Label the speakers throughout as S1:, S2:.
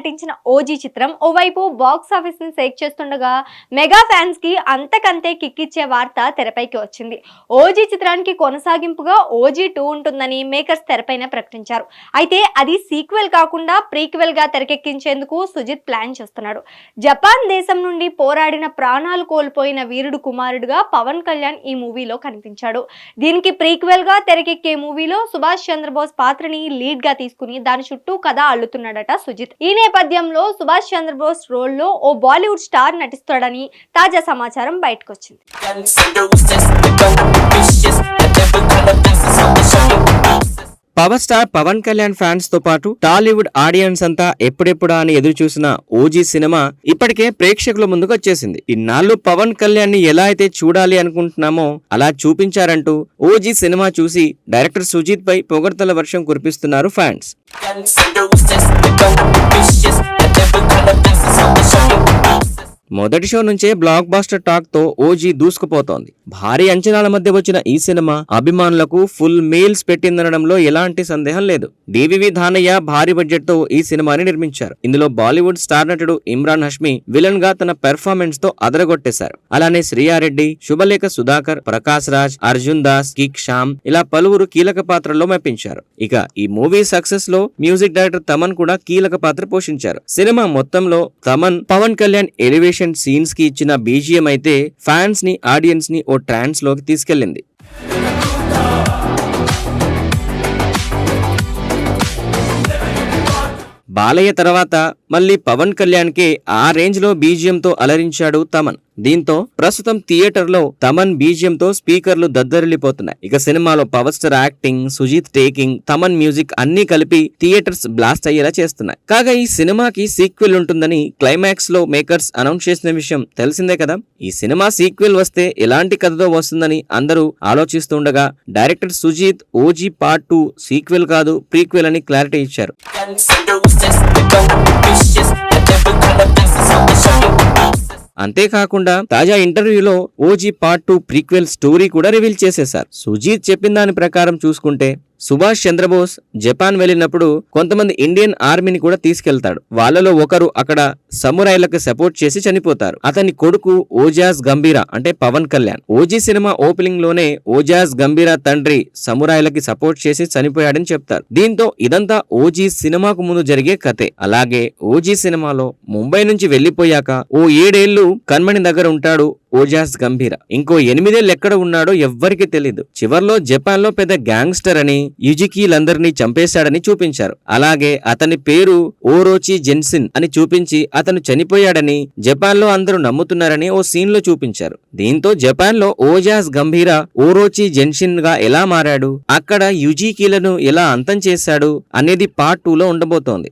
S1: నటించిన ఓజీ చిత్రం ఓవైపు బాక్స్ ఆఫీస్ని షేక్ చేస్తుండగా మెగా ఫ్యాన్స్కి అంతకంతే కిక్కిచ్చే వార్త తెరపైకి వచ్చింది. ఓజీ చిత్రానికి కొనసాగింపుగా ఓజీ టూ ఉంటుందని మేకర్స్ తెరపైన ప్రకటించారు. అయితే అది సీక్వెల్ కాకుండా ప్రీక్వెల్గా తెరకెక్కించేందుకు సుజిత్ ప్లాన్ చేస్తున్నాడు. జపాన్ దేశం నుండి పోరాడిన ప్రాణాలు కోల్పోయిన వీరుడు కుమారుడుగా పవన్ కళ్యాణ్ ఈ మూవీలో కనిపించాడు. దీనికి ప్రీక్వెల్గా తెరకెక్కే మూవీలో సుభాష్ చంద్రబోస్ పాత్రని లీడ్గా తీసుకుని దాని చుట్టూ కథ అల్లుతున్నాడట సుజిత్. ఈ నేపథ్యంలో సుభాష్ చంద్రబోస్ రోల్లో ఓ బాలీవుడ్ స్టార్ నటిస్తాడని తాజా సమాచారం బయటకు వచ్చింది
S2: పవర్ స్టార్ పవన్ కళ్యాణ్ ఫ్యాన్స్తో పాటు టాలీవుడ్ ఆడియన్స్ అంతా ఎప్పుడెప్పుడా అని ఎదురు చూసిన ఓజీ సినిమా ఇప్పటికే ప్రేక్షకుల ముందుకు వచ్చేసింది. ఇన్నాళ్ళు పవన్ కళ్యాణ్ని ఎలా అయితే చూడాలి అనుకుంటున్నామో అలా చూపించారంటూ ఓజీ సినిమా చూసి డైరెక్టర్ సుజీత్ పై పొగడ్తల వర్షం కురిపిస్తున్నారు fans.
S3: resist. The gun I be vicious. The devil kind of on the show.
S2: మొదటి షో నుంచే బ్లాక్ బాస్టర్ టాక్తో ఓజీ దూసుకుపోతోంది. భారీ అంచనాల మధ్య వచ్చిన ఈ సినిమా అభిమానులకు ఫుల్ మీల్స్ పెట్టిందనడంలో ఎలాంటి సందేహం లేదు. డివివి ధానయ్య భారీ బడ్జెట్తో ఈ సినిమాని నిర్మించారు. ఇందులో బాలీవుడ్ స్టార్ నటుడు ఇమ్రాన్ హష్మి విలన్గా తన పెర్ఫార్మెన్స్తో అదరగొట్టేశారు. అలానే శ్రీయారెడ్డి శుభలేఖ సుధాకర్ ప్రకాశ్ రాజ్ అర్జున్ దాస్ కిక్ శ్యామ్ ఇలా పలువురు కీలక పాత్రల్లో మెప్పించారు. ఇక ఈ మూవీ సక్సెస్లో మ్యూజిక్ డైరెక్టర్ తమన్ కూడా కీలక పాత్ర పోషించారు. సినిమా మొత్తంలో తమన్ పవన్ కళ్యాణ్ ఎలివేషన్ సీన్స్కి ఇచ్చిన బీజిఎం అయితే ఫ్యాన్స్ని ఆడియన్స్ని ఓ ట్రాన్స్లోకి బాలయ్య తర్వాత మళ్ళీ పవన్ కళ్యాణ్ కే ఆ రేంజ్లో అలరించాడు తమన్. దీంతో ప్రస్తుతం థియేటర్లో తమన్ బీజియంతో స్పీకర్లు దద్దరిల్లిపోతున్నాయి. ఇక సినిమాలో power star acting Sujeeth taking Thaman music అన్ని కలిపి థియేటర్స్ బ్లాస్ట్ అయ్యేలా చేస్తున్నాయి. కాగా ఈ సినిమాకి సీక్వెల్ ఉంటుందని క్లైమాక్స్లో మేకర్స్ అనౌన్స్ చేసిన విషయం తెలిసిందే కదా? ఈ సినిమా సీక్వెల్ వస్తే ఎలాంటి కథతో వస్తుందని అందరూ ఆలోచిస్తుండగా director Sujeeth OG part two sequel కాదు ప్రీక్వెల్ అని క్లారిటీ ఇచ్చారు. అంతేకాకుండా తాజా ఇంటర్వ్యూలో OG part two prequel story కూడా రివీల్ చేసేశారు. సుజీత్ చెప్పిన దాని ప్రకారం చూసుకుంటే సుభాష్ చంద్రబోస్ జపాన్ వెళ్ళినప్పుడు కొంతమంది ఇండియన్ ఆర్మీని కూడా తీసుకెళ్తాడు. వాళ్ళలో ఒకరు అక్కడ సమురాయిలకు సపోర్ట్ చేసి చనిపోతారు. అతని కొడుకు ఓజాస్ గంభీరా అంటే పవన్ కళ్యాణ్. ఓజీ సినిమా ఓపెనింగ్లోనే ఓజాస్ గంభీరా తండ్రి సమురాయిలకి సపోర్ట్ చేసి చనిపోయాడని చెప్తారు. దీంతో ఇదంతా ఓజీ సినిమాకు ముందు జరిగే కథే. అలాగే ఓజీ సినిమాలో ముంబై నుంచి వెళ్ళిపోయాక ఓ ఏడేళ్ళు కన్మణి దగ్గర ఉంటాడు ఓజాస్ గంభీర. ఇంకో ఎనిమిదేళ్ళు ఎక్కడ ఉన్నాడో ఎవ్వరికి తెలీదు. చివర్లో జపాన్లో పెద్ద గ్యాంగ్స్టర్ అని యుజికీలందరినీ చంపేశాడని చూపించారు. అలాగే అతని పేరు ఓరోచి జెన్సిన్ అని చూపించి అతను చనిపోయాడని జపాన్లో అందరూ నమ్ముతున్నారని ఓ సీన్లో చూపించారు. దీంతో జపాన్లో ఓజాస్ గంభీర ఓరోచి జెన్సిన్గా ఎలా మారాడు అక్కడ యుజికీలను ఎలా అంతం చేశాడు అనేది పార్ట్ టూలో ఉండబోతోంది.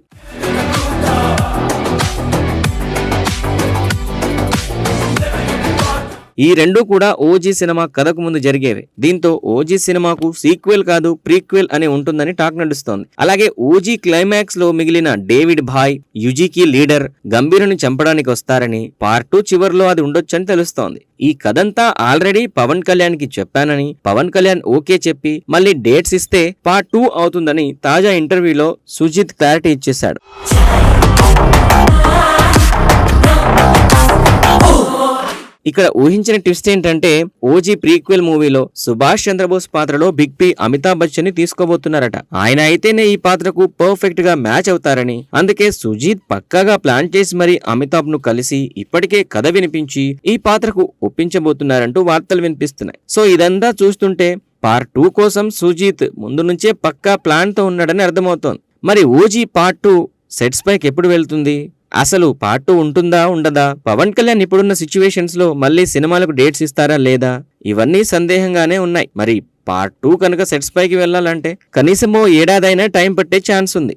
S2: ఈ రెండు కూడా ఓజీ సినిమా కథకు ముందు జరిగేవి. దీంతో ఓజీ సినిమాకు సీక్వెల్ కాదు ప్రీక్వెల్ అని ఉంటుందని టాక్ నడుస్తోంది. అలాగే ఓజీ క్లైమాక్స్లో మిగిలిన డేవిడ్ భాయ్ యుజీకి లీడర్ గంభీరుని చంపడానికి వస్తారని పార్ట్ టూ చివరిలో అది ఉండొచ్చని తెలుస్తోంది. ఈ కథంతా ఆల్రెడీ పవన్ కళ్యాణ్కి చెప్పానని పవన్ కళ్యాణ్ ఓకే చెప్పి మళ్ళీ డేట్స్ ఇస్తే పార్ట్ టూ అవుతుందని తాజా ఇంటర్వ్యూలో సుజిత్ క్లారిటీ ఇచ్చేశాడు. ఇక్కడ ఊహించిన ట్విస్ట్ ఏంటంటే ఓజీ ప్రీక్వెల్ మూవీలో సుభాష్ చంద్రబోస్ పాత్రలో బిగ్ పి అమితాబ్ బచ్చన్ని తీసుకోబోతున్నారట. ఆయన అయితేనే ఈ పాత్రకు పర్ఫెక్ట్గా మ్యాచ్ అవుతారని. అందుకే సుజీత్ పక్కాగా ప్లాన్ చేసి మరి అమితాబ్ను కలిసి ఇప్పటికే కథ వినిపించి ఈ పాత్రకు ఒప్పించబోతున్నారంటూ వార్తలు వినిపిస్తున్నాయి. సో ఇదంతా చూస్తుంటే పార్ట్ టూ కోసం సుజీత్ ముందు నుంచే పక్కా ప్లాన్తో ఉన్నాడని అర్థమవుతోంది. మరి ఓజీ పార్ట్ టూ సెట్స్ పైకి ఎప్పుడు వెళ్తుంది? అసలు పార్ట్ టూ ఉంటుందా ఉండదా? పవన్ కళ్యాణ్ ఇప్పుడున్న సిచ్యువేషన్స్లో మళ్ళీ సినిమాలకు డేట్స్ ఇస్తారా లేదా? ఇవన్నీ సందేహంగానే ఉన్నాయి. మరి పార్ట్ టూ కనుక సెట్స్ పైకి వెళ్ళాలంటే కనీసం ఓ ఏడాదైనా టైం పట్టే ఛాన్స్ ఉంది.